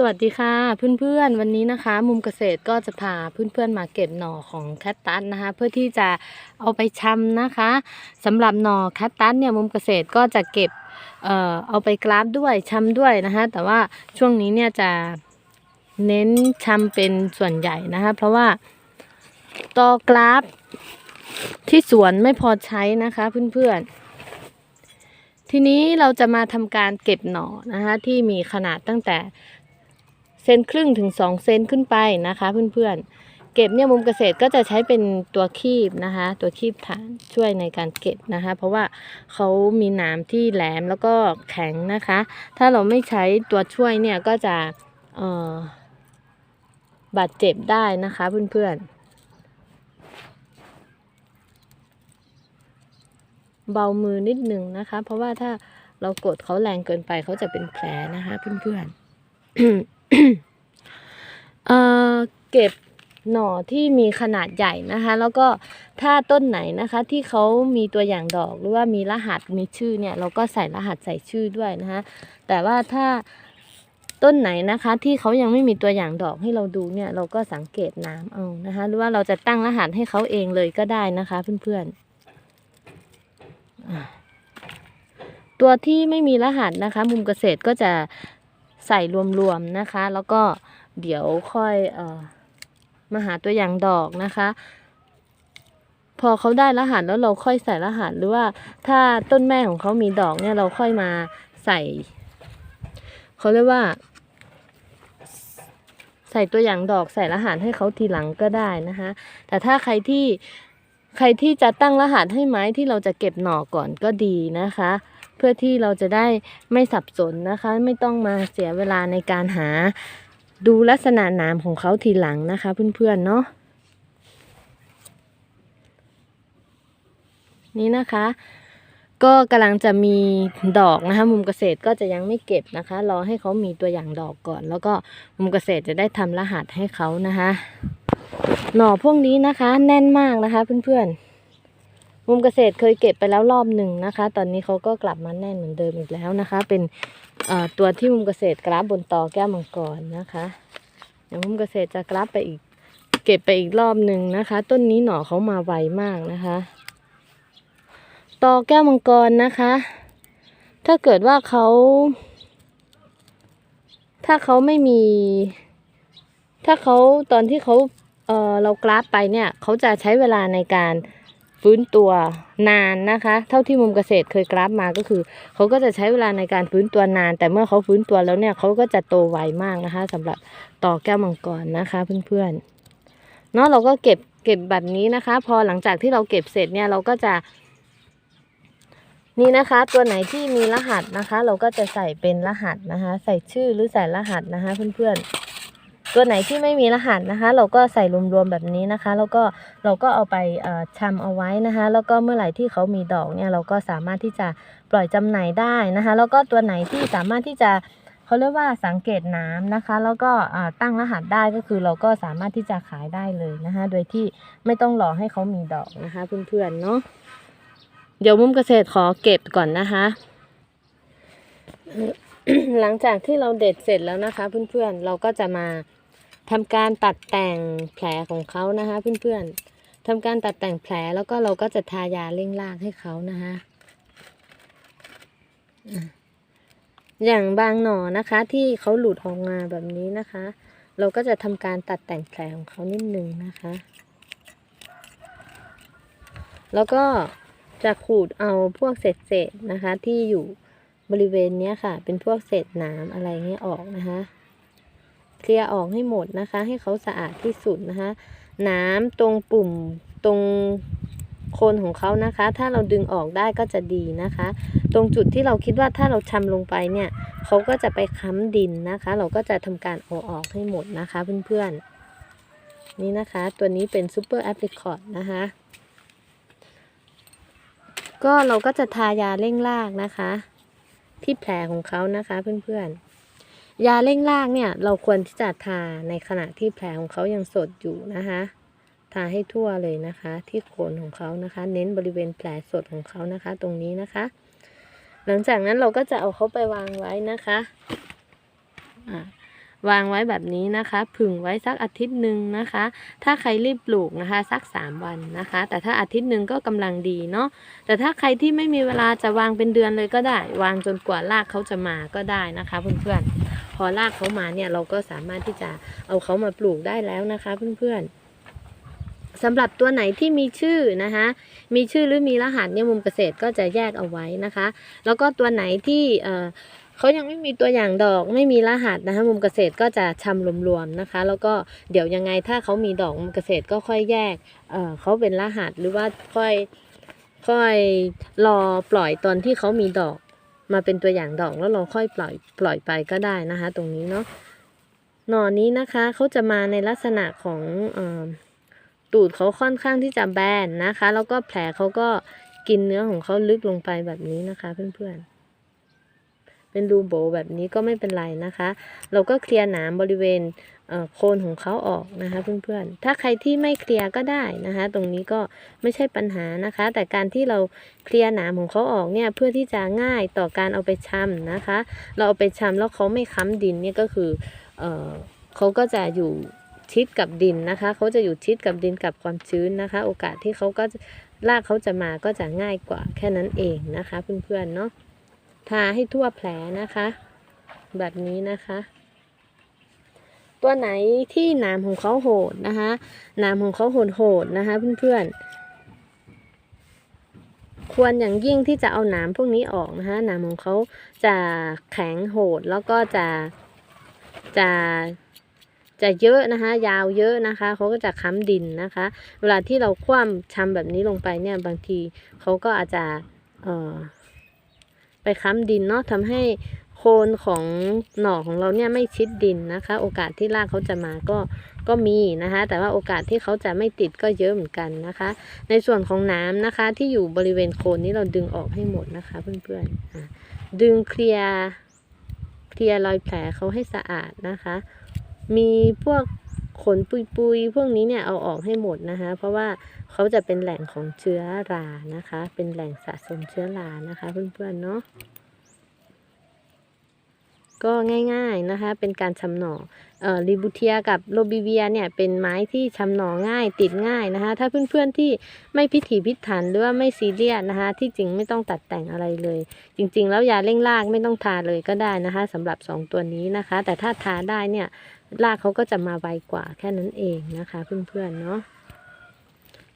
สวัสดีค่ะเพื่อนๆวันนี้นะคะ มุมเกษตรก็จะพาเพื่อนๆมาเก็บหน่อของแคตตัสนะคะ เพื่อที่จะเอาไปชำนะคะสำหรับหน่อแคตตัสเนี่ยมุมเกษตรก็จะเก็บเอ่อเอาไปกราฟด้วยชำด้วยนะคะ แต่ว่าช่วงนี้เนี่ยจะเน้นชำเป็นส่วนใหญ่นะคะ เพราะว่าตอกราฟที่สวนไม่พอใช้นะคะเพื่อนๆทีนี้เราจะมาทำการเก็บหน่อนะคะที่มีขนาดตั้งแต่ ซนครึ่งถึง2เซนขึ้นไปนะคะ เพื่อนๆ เก็บเนี่ยมุมเกษตรก็จะใช้เป็นตัวคีบนะคะ ตัวคีบฐานช่วยในการเก็บนะคะ เพราะว่าเขามีหนามที่แหลมแล้วก็แข็งนะคะ ถ้าเราไม่ใช้ตัวช่วยเนี่ยก็จะออบาดเจ็บได้นะคะเพื่อนๆเบามือนิดนึงนะคะ เพราะว่าถ้าเรากดเขาแรงเกินไปเขาจะเป็นแผลนะคะเพื่อนๆ เก็บหน่อที่มีขนาดใหญ่นะคะ แล้วก็ถ้าต้นไหนนะคะที่เขามีตัวอย่างดอกหรือว่ามีรหัสมีชื่อเนี่ย เราก็ใส่รหัสใส่ชื่อด้วยนะคะแต่ว่าถ้าต้นไหนนะคะที่เขายังไม่มีตัวอย่างดอกให้เราดูเนี่ย เราก็สังเกตน้ำเอานะคะ หรือว่าเราจะตั้งรหัสให้เขาเองเลยก็ได้นะคะเพื่อนๆตัวที่ไม่มีรหัสนะคะ มุมเกษตรก็จะ ใส่รวมๆนะคะ แล้วก็เดี๋ยวค่อยเอ่อมาหาตัวอย่างดอกนะคะ พอเขาได้รหัสแล้วเราค่อยใส่รหัสหรือว่าถ้าต้นแม่ของเขามีดอกเนี่ยเราค่อยมาใส่เขาเรียกว่า ใส่ตัวอย่างดอกใส่รหัสให้เขาทีหลังก็ได้นะคะ แต่ถ้าใครที่ใครที่จะตั้งรหัสให้ไม้ที่เราจะเก็บหน่อก่อนก็ดีนะคะ เพื่อที่เราจะได้ไม่สับสนนะคะ ไม่ต้องมาเสียเวลาในการหาดูลักษณะหนามของเขาทีหลังนะคะ เพื่อนๆเนาะนี่นะคะ ก็กำลังจะมีดอกนะคะ มุมเกษตรก็จะยังไม่เก็บนะคะ รอให้เขามีตัวอย่างดอกก่อน แล้วก็มุมเกษตรจะได้ทำรหัสให้เขานะคะ หน่อพวกนี้นะคะ แน่นมากนะคะ เพื่อนๆ มุมเกษตรเคยเก็บไปแล้วรอบหนึ่งนะคะ ตอนนี้เขาก็กลับมาแน่นเหมือนเดิมอีกแล้วนะคะ เป็นตัวที่มุมเกษตรกราฟบนตอแก้วมังกรนะคะเดี๋ยวมุมเกษตรจะกราฟไปอีก เก็บไปอีกรอบหนึ่งนะคะ ต้นนี้หน่อเขามาไวมากนะคะตอแก้วมังกรนะคะ ถ้าเกิดว่าเขา ถ้าเขาไม่มี ถ้าเขาตอนที่เขาเออเรากราฟไปเนี่ยเขาจะใช้เวลาในการ ฟื้นตัวนานนะคะ เท่าที่มุมเกษตรเคยกราฟมาก็คือ เขาก็จะใช้เวลาในการฟื้นตัวนาน แต่เมื่อเขาฟื้นตัวแล้วเนี่ยเขาก็จะโตไวมากนะคะสำหรับต่อแก้วมังกรนะคะเพื่อนๆเนาะเราก็เก็บเก็บแบบนี้นะคะ พอหลังจากที่เราเก็บเสร็จเนี่ยเราก็จะ นี่นะคะ ตัวไหนที่มีรหัสนะคะ เราก็จะใส่เป็นรหัสนะคะ ใส่ชื่อหรือใส่รหัสนะคะ เพื่อนๆ ตัวไหนที่ไม่มีรหัสนะคะ เราก็ใส่รวมๆแบบนี้นะคะ แล้วก็เราก็เอาไปเอ่อชำเอาไว้นะคะ แล้วก็เมื่อไหร่ที่เขามีดอกเนี่ยเราก็สามารถที่จะปล่อยจำหน่ายได้นะคะ แล้วก็ตัวไหนที่สามารถที่จะเขาเรียกว่าสังเกตน้ำนะคะ แล้วก็ตั้งรหัสได้ก็คือเราก็สามารถที่จะขายได้เลยนะคะ โดยที่ไม่ต้องรอให้เขามีดอกนะคะเพื่อนๆเนาะเดี๋ยวมุมเกษตรขอเก็บก่อนนะคะ หลังจากที่เราเด็ดเสร็จแล้วนะคะ เพื่อนๆเราก็จะมา ทำการตัดแต่งแผลของเขานะคะ เพื่อนๆทำการตัดแต่งแผลแล้วก็เราก็จะทายาเร่งรากให้เขานะคะอย่างบางหน่อนะคะที่เขาหลุดออกมาแบบนี้นะคะ เราก็จะทำการตัดแต่งแผลของเขานิดนึงนะคะ แล้วก็จะขูดเอาพวกเศษเศษๆนะคะ ที่อยู่บริเวณนี้ค่ะ เป็นพวกเศษนามอะไรเงี้ยออกนะคะ เคลียร์ออกให้หมดนะคะ ให้เขาสะอาดที่สุดนะคะนามตรงปุ่มตรงโคนของเขานะคะ ถ้าเราดึงออกได้ก็จะดีนะคะ ตรงจุดที่เราคิดว่าถ้าเราชำลงไปเนี่ยเขาก็จะไปค้ำดินนะคะ เราก็จะทำการเอาออกให้หมดนะคะเพื่อนๆนี่นะคะ ตัวนี้เป็นซูเปอร์แอปริคอตนะคะ ก็เราก็จะทายาเร่งรากนะคะ ที่แผลของเขานะคะเพื่อนๆ ยาเร่งรากเนี่ยเราควรที่จะทาในขณะที่แผลของเขายังสดอยู่นะคะ ทาให้ทั่วเลยนะคะ ที่โคนของเขานะคะ เน้นบริเวณแผลสดของเขานะคะ ตรงนี้นะคะ หลังจากนั้นเราก็จะเอาเขาไปวางไว้นะคะวางไว้แบบนี้นะคะ ผึ่งไว้สักอาทิตย์หนึ่งนะคะ ถ้าใครรีบปลูกนะคะ สัก 3 วันนะคะ แต่ถ้าอาทิตย์หนึ่งก็กำลังดีเนาะแต่ถ้าใครที่ไม่มีเวลาจะวางเป็นเดือนเลยก็ได้ วางจนกว่ารากเขาจะมาก็ได้นะคะเพื่อนๆ อรากเขามาเนี่ยเราก็สามารถที่จะเอาเขามาปลูกได้แล้วนะคะเพื่อนๆสำหรับตัวไหนที่มีชื่อนะคะมีชื่อหรือมีรหัสเนี่ยมุมเกษตรก็จะแยกเอาไว้นะคะ แล้วก็ตัวไหนที่เอ่อเขายังไม่มีตัวอย่างดอกไม่มีรหัสนะคะมุมเกษตรก็จะชำรวมๆนะคะ แล้วก็เดี๋ยวยังไงถ้าเขามีดอกมุมเกษตรก็ค่อยแยกเเขาเป็นรหัสหรือว่าค่อยค่อยรอปล่อยตอนที่เขามีดอก มาเป็นตัวอย่างดอกแล้วเราค่อยปล่อยปล่อยไปก็ได้นะคะ ตรงนี้เนาะหน่อนี้นะคะเขาจะมาในลักษณะของออตูดเขาค่อนข้างที่จะแบนนะคะ แล้วก็แผลเขาก็กินเนื้อของเขาลึกลงไปแบบนี้นะคะเพื่อนๆ เป็นรูโบแบบนี้ก็ไม่เป็นไรนะคะ เราก็เคลียร์หนามบริเวณ โคนของเขาออกนะคะเพื่อนๆ ถ้าใครที่ไม่เคลียร์ก็ได้นะคะ ตรงนี้ก็ไม่ใช่ปัญหานะคะ แต่การที่เราเคลียร์หนามของเขาออกเนี่ยเพื่อที่จะง่ายต่อการเอาไปชำนะคะ เราเอาไปชำแล้วเขาไม่ค้ำดินเนี่ยก็คือเออเขาก็จะอยู่ชิดกับดินนะคะ เขาจะอยู่ชิดกับดินกับความชื้นนะคะ โอกาสที่เขาก็รากเขาจะมาก็จะง่ายกว่าแค่นั้นเองนะคะ เพื่อนๆเนาะทาให้ทั่วแผลนะคะ แบบนี้นะคะ ตัวไหนที่หนามของเขาโหดนะคะหนามของเขาโหดโหดๆนะคะเพื่อนๆ ควรอย่างยิ่งที่จะเอาหนามพวกนี้ออกนะคะหนามของเขาจะแข็งโหดแล้วก็จะจะจะเยอะนะคะ ยาวเยอะนะคะเขาก็จะค้ำดินนะคะ เวลาที่เราคว่ำชำแบบนี้ลงไปเนี่ยบางทีเขาก็อาจจะเอ่อไปค้ำดินเนาะทำให้ โคนของหน่อของเราเนี่ยไม่ชิดดินนะคะ โอกาสที่รากเขาจะมาก็ก็มีนะคะ แต่ว่าโอกาสที่เขาจะไม่ติดก็เยอะเหมือนกันนะคะ ในส่วนของน้ำนะคะ ที่อยู่บริเวณโคนนี้เราดึงออกให้หมดนะคะ เพื่อนๆดึงเคลียร์เคลียร์รอยแผลเขาให้สะอาดนะคะ มีพวกขนปุยๆพวกนี้เนี่ยเอาออกให้หมดนะคะ เพราะว่าเขาจะเป็นแหล่งของเชื้อรานะคะ เป็นแหล่งสะสมเชื้อรานะคะ เพื่อนๆเนาะ ก็ง่ายๆนะคะเป็นการชำหนอเอ่อริบูเทียกับโรบิเวียเนี่ยเป็นไม้ที่ชำหนอง่ายติดง่ายนะคะถ้าเพื่อนๆที่ไม่พิถีพิถันหรือว่าไม่ซีเรียสนะคะที่จริงไม่ต้องตัดแต่งอะไรเลย จริงๆ แล้วยาเร่งรากไม่ต้องทาเลยก็ได้นะคะสำหรับสองตัวนี้นะคะ แต่ถ้าทาได้เนี่ยรากเขาก็จะมาไวกว่าแค่นั้นเองนะคะเพื่อนๆเนาะ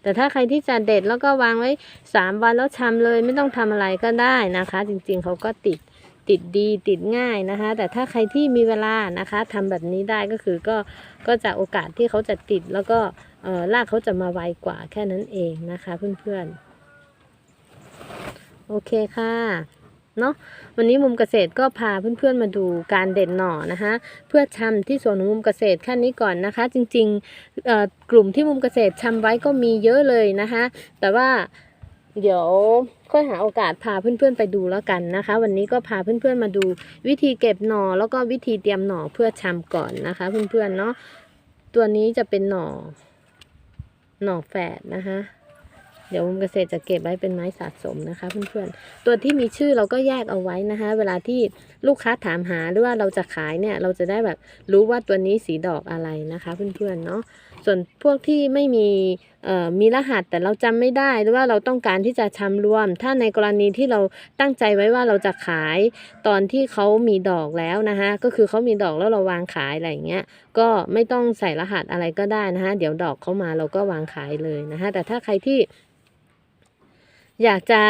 แต่ถ้าใครที่จะเด็ดแล้วก็วางไว้สามวันแล้วชำเลยไม่ต้องทำอะไรก็ได้นะคะ จริงๆเขาก็ติด ติดดีติดง่ายนะคะ แต่ถ้าใครที่มีเวลานะคะทำแบบนี้ได้ก็คือก็ก็จะโอกาสที่เขาจะติดแล้วก็เอ่อรากเขาจะมาไวกว่าแค่นั้นเองนะคะเพื่อนๆโอเคค่ะเนาะวันนี้มุมเกษตรก็พาเพื่อนๆมาดูการเด็ดหน่อนะคะ เพื่อชำที่สวนของมุมเกษตรขั้นนี้ก่อนนะคะ จริงๆกลุ่มที่มุมเกษตรชำไว้ก็มีเยอะเลยนะคะ แต่ว่า เดี๋ยวค่อยหาโอกาสพาเพื่อนๆไปดูแล้วกันนะคะ วันนี้ก็พาเพื่อนๆมาดูวิธีเก็บหน่อแล้วก็วิธีเตรียมหน่อเพื่อชำก่อนนะคะ เพื่อนๆเนาะตัวนี้จะเป็นหน่อ หน่อแฝดนะคะเดี๋ยวมุมเกษตรจะเก็บไว้เป็นไม้สะสมนะคะเพื่อนๆ ตัวที่มีชื่อเราก็แยกเอาไว้นะคะ เวลาที่ลูกค้าถามหาหรือว่าเราจะขายเนี่ย เราจะได้แบบรู้ว่าตัวนี้สีดอกอะไรนะคะ เพื่อนๆเนาะส่วนพวกที่ไม่มี มีรหัสแต่เราจำไม่ได้หรือว่าเราต้องการที่จะชำรวม ถ้าในกรณีที่เราตั้งใจไว้ว่าเราจะขายตอนที่เขามีดอกแล้วนะคะก็คือเขามีดอกแล้วเราวางขายอะไรอย่างเงี้ยก็ไม่ต้องใส่รหัสอะไรก็ได้นะคะเดี๋ยวดอกเขามาเราก็วางขายเลยนะคะแต่ถ้าใครที่ อยากจะ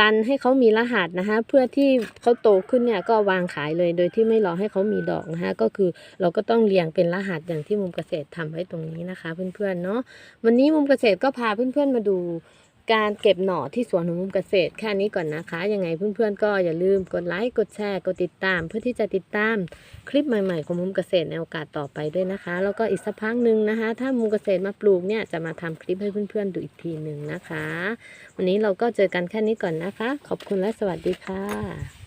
รันให้เขามีรหัสนะคะเพื่อที่เขาโตขึ้นเนี่ยก็วางขายเลยโดยที่ไม่รอให้เขามีดอกนะคะก็คือเราก็ต้องเรียงเป็นรหัสอย่างที่มุมเกษตรทำไว้ตรงนี้นะคะ เพื่อนๆเนาะวันนี้มุมเกษตรก็พาเพื่อนๆมาดู การเก็บหน่อที่สวนของมุมเกษตรแค่นี้ก่อนนะคะ ยังไงเพื่อนๆก็อย่าลืมกดไลค์กดแชร์กดติดตาม เพื่อที่จะติดตามคลิปใหม่ๆของมุมเกษตรในโอกาสต่อไปด้วยนะคะ แล้วก็อีกสักพักหนึ่งนะคะ ถ้ามุมเกษตรมาปลูกเนี่ยจะมาทำคลิปให้เพื่อนๆดูอีกทีหนึ่งนะคะ วันนี้เราก็เจอกันแค่นี้ก่อนนะคะ ขอบคุณและสวัสดีค่ะ